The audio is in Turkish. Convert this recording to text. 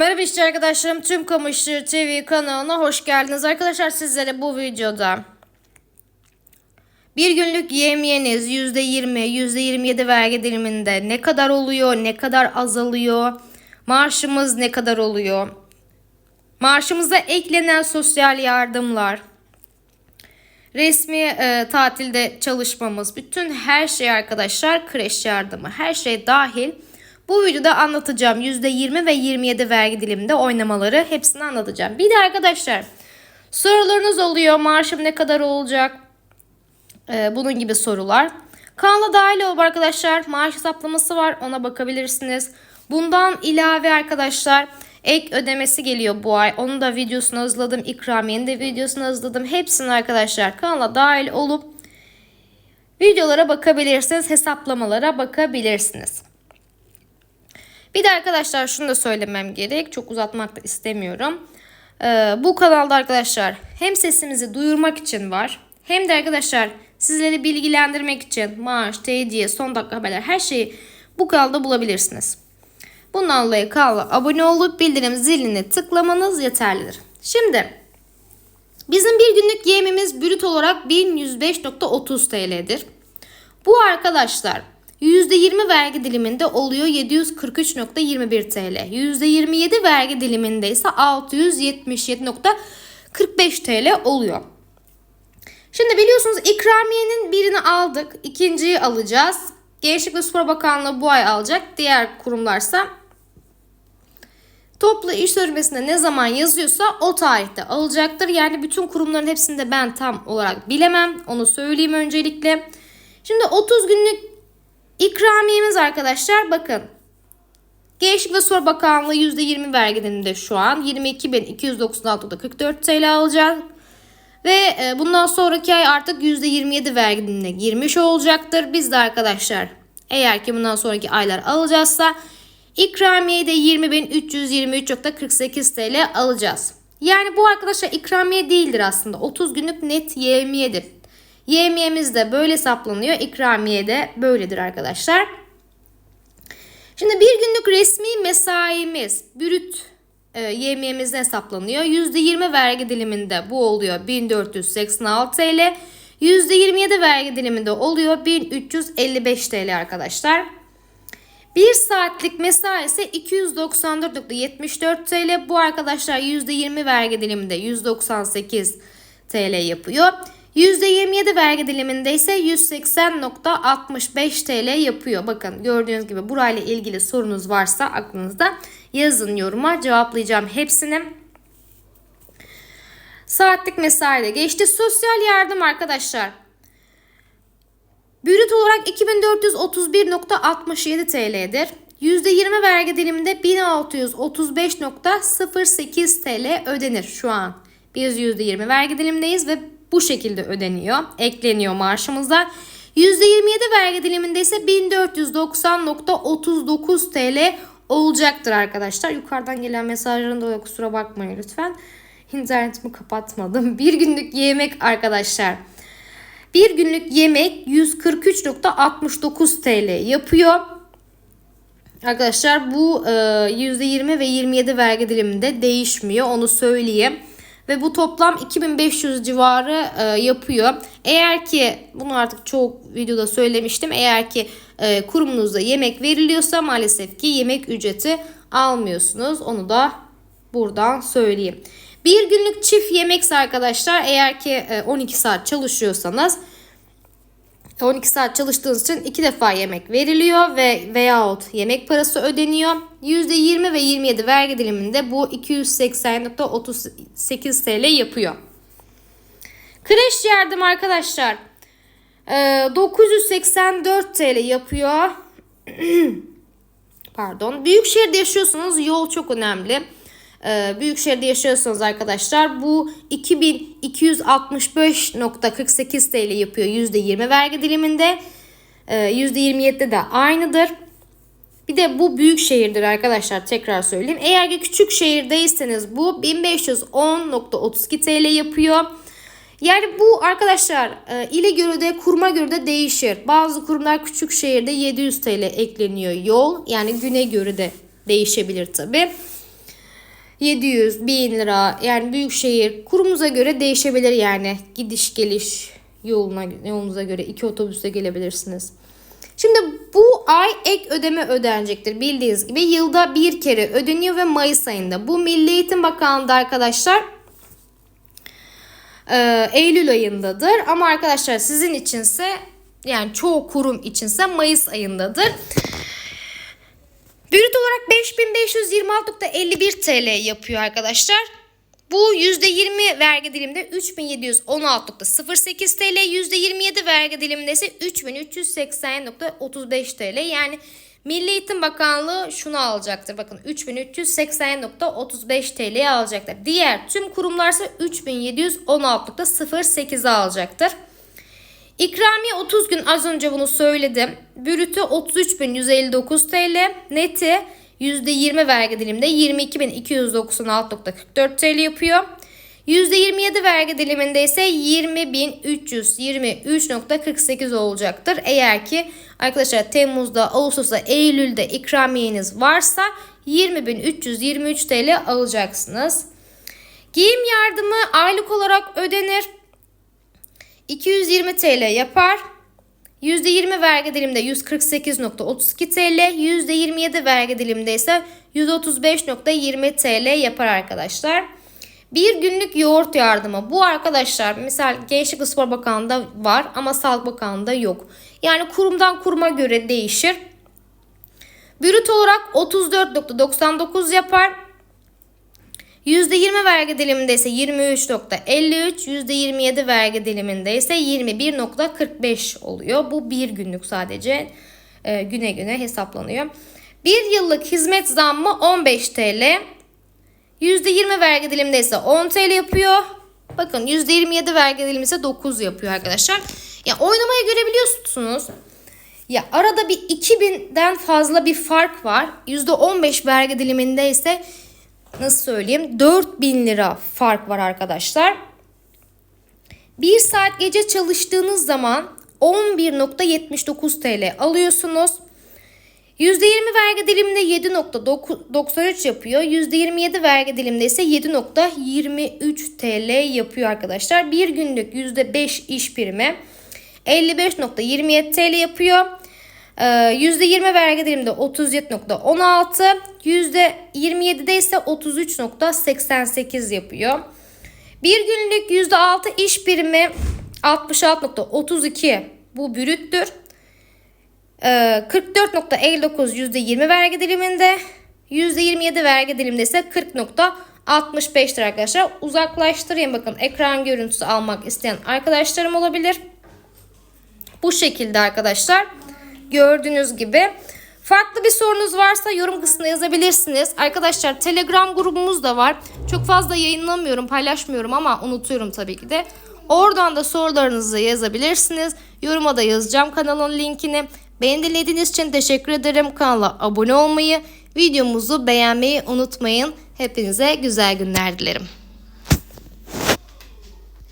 Merhaba işçi arkadaşlarım tüm Kamışlı TV kanalına hoş geldiniz. Arkadaşlar sizlere bu videoda bir günlük yemiyeniz %20, %27 vergi diliminde ne kadar oluyor, ne kadar azalıyor, maaşımız ne kadar oluyor, maaşımıza eklenen sosyal yardımlar, resmi e, tatilde çalışmamız, bütün her şey arkadaşlar kreş yardımı, her şey dahil. Bu videoda anlatacağım %20 ve 27 vergi diliminde oynamaları hepsini anlatacağım. Bir de arkadaşlar sorularınız oluyor. Maaşım ne kadar olacak? Ee, bunun gibi sorular. Kanala dahil olup arkadaşlar maaş hesaplaması var ona bakabilirsiniz. Bundan ilave arkadaşlar ek ödemesi geliyor bu ay. Onu da videosunu hazırladım. İkramiyenin de videosunu hazırladım. Hepsini arkadaşlar kanala dahil olup videolara bakabilirsiniz. Hesaplamalara bakabilirsiniz. Bir de arkadaşlar şunu da söylemem gerek. Çok uzatmak da istemiyorum. Ee, bu kanalda arkadaşlar hem sesimizi duyurmak için var. Hem de arkadaşlar sizleri bilgilendirmek için maaş, tediye, son dakika haberler her şeyi bu kanalda bulabilirsiniz. Bundan dolayı kanala abone olup bildirim zilini tıklamanız yeterlidir. Şimdi bizim bir günlük yemimiz brüt olarak 1105.30 TL'dir. Bu arkadaşlar %20 vergi diliminde oluyor 743.21 TL. %27 vergi diliminde ise 677.45 TL oluyor. Şimdi biliyorsunuz ikramiyenin birini aldık. ikinciyi alacağız. Gençlik ve Spor Bakanlığı bu ay alacak. Diğer kurumlarsa toplu iş sözleşmesinde ne zaman yazıyorsa o tarihte alacaktır. Yani bütün kurumların hepsinde ben tam olarak bilemem. Onu söyleyeyim öncelikle. Şimdi 30 günlük ikramiyemiz arkadaşlar bakın. Gençlik ve Spor Bakanlığı %20 vergi diliminde şu an 22.296'da 44 TL alacak. Ve e, bundan sonraki ay artık %27 vergi dilimine girmiş olacaktır. Biz de arkadaşlar eğer ki bundan sonraki aylar alacağızsa ikramiye de 20.323.48 TL alacağız. Yani bu arkadaşlar ikramiye değildir aslında. 30 günlük net yevmiyedir. Yevmiyemiz de böyle saplanıyor. İkramiye de böyledir arkadaşlar. Şimdi bir günlük resmi mesaimiz brüt e, yemiyemizde hesaplanıyor. %20 vergi diliminde bu oluyor 1486 TL. %27 vergi diliminde oluyor 1355 TL arkadaşlar. 1 saatlik mesai ise 294.74 TL. Bu arkadaşlar %20 vergi diliminde 198 TL yapıyor. %27 vergi diliminde ise 180.65 TL yapıyor. Bakın gördüğünüz gibi burayla ilgili sorunuz varsa aklınızda yazın yoruma cevaplayacağım hepsini. Saatlik mesai de geçti. Sosyal yardım arkadaşlar. Brüt olarak 2431.67 TL'dir. %20 vergi diliminde 1635.08 TL ödenir şu an. Biz %20 vergi dilimindeyiz ve bu şekilde ödeniyor. Ekleniyor maaşımıza. %27 vergi diliminde ise 1490.39 TL olacaktır arkadaşlar. Yukarıdan gelen mesajların dolayı kusura bakmayın lütfen. İnternetimi kapatmadım. Bir günlük yemek arkadaşlar. Bir günlük yemek 143.69 TL yapıyor. Arkadaşlar bu %20 ve 27 vergi diliminde değişmiyor onu söyleyeyim. Ve bu toplam 2500 civarı e, yapıyor. Eğer ki bunu artık çok videoda söylemiştim. Eğer ki e, kurumunuzda yemek veriliyorsa maalesef ki yemek ücreti almıyorsunuz. Onu da buradan söyleyeyim. Bir günlük çift yemekse arkadaşlar eğer ki e, 12 saat çalışıyorsanız 12 saat çalıştığınız için iki defa yemek veriliyor ve veyahut yemek parası ödeniyor. %20 ve 27 vergi diliminde bu 280.38 TL yapıyor. Kreş yardım arkadaşlar 984 TL yapıyor. Pardon. Büyükşehir'de yaşıyorsunuz yol çok önemli. Büyük şehirde yaşıyorsanız arkadaşlar bu 2265.48 TL yapıyor %20 vergi diliminde. %27'de de aynıdır. Bir de bu büyük şehirdir arkadaşlar tekrar söyleyeyim. Eğer ki küçük şehirdeyseniz bu 1510.32 TL yapıyor. Yani bu arkadaşlar ile göre de kuruma göre de değişir. Bazı kurumlar küçük şehirde 700 TL ekleniyor yol. Yani güne göre de değişebilir tabi. 700, 1000 lira yani büyükşehir kurumuza göre değişebilir yani gidiş geliş yoluna yolunuza göre iki otobüste gelebilirsiniz. Şimdi bu ay ek ödeme ödenecektir bildiğiniz gibi yılda bir kere ödeniyor ve Mayıs ayında. Bu Milli Eğitim Bakanlığı'nda arkadaşlar e, Eylül ayındadır ama arkadaşlar sizin içinse yani çoğu kurum içinse Mayıs ayındadır. Brüt olarak 5526.51 TL yapıyor arkadaşlar. Bu %20 vergi diliminde 3716.08 TL, %27 vergi diliminde ise 3380.35 TL. Yani Milli Eğitim Bakanlığı şunu alacaktır. Bakın 3380.35 TL alacaktır. Diğer tüm kurumlar ise 3716.08 alacaktır. İkramiye 30 gün az önce bunu söyledim. Brütü 33.159 TL. Neti %20 vergi diliminde 22.296.44 TL yapıyor. %27 vergi diliminde ise 20.323.48 olacaktır. Eğer ki arkadaşlar Temmuz'da, Ağustos'ta, Eylül'de ikramiyeniz varsa 20.323 TL alacaksınız. Giyim yardımı aylık olarak ödenir. 220 TL yapar. %20 vergi diliminde 148.32 TL, %27 vergi diliminde ise 135.20 TL yapar arkadaşlar. Bir günlük yoğurt yardımı. Bu arkadaşlar mesela Gençlik ve Spor Bakanlığı'nda var ama Sağlık Bakanlığı'nda yok. Yani kurumdan kuruma göre değişir. Brüt olarak 34.99 yapar. %20 vergi diliminde ise 23.53, %27 vergi diliminde ise 21.45 oluyor. Bu bir günlük sadece e, güne güne hesaplanıyor. Bir yıllık hizmet zammı 15 TL. %20 vergi diliminde ise 10 TL yapıyor. Bakın %27 vergi dilimi ise 9 yapıyor arkadaşlar. Ya oynamaya görebiliyorsunuz. Ya arada bir 2000'den fazla bir fark var. %15 vergi diliminde ise nasıl söyleyeyim 4000 lira fark var arkadaşlar. Bir saat gece çalıştığınız zaman 11.79 TL alıyorsunuz. %20 vergi diliminde 7.93 yapıyor. %27 vergi diliminde ise 7.23 TL yapıyor arkadaşlar. Bir günlük %5 iş primi 55.27 TL yapıyor. %20 vergi diliminde 37.16, %27'de ise 33.88 yapıyor. Bir günlük %6 iş birimi 66.32 bu brüttür. 44.59 %20 vergi diliminde, %27 vergi diliminde ise 40.65'tir arkadaşlar. Uzaklaştırayım bakın ekran görüntüsü almak isteyen arkadaşlarım olabilir. Bu şekilde arkadaşlar. Gördüğünüz gibi. Farklı bir sorunuz varsa yorum kısmına yazabilirsiniz. Arkadaşlar Telegram grubumuz da var. Çok fazla yayınlamıyorum, paylaşmıyorum ama unutuyorum tabii ki de. Oradan da sorularınızı yazabilirsiniz. Yoruma da yazacağım kanalın linkini. Beni dinlediğiniz için teşekkür ederim. Kanala abone olmayı, videomuzu beğenmeyi unutmayın. Hepinize güzel günler dilerim.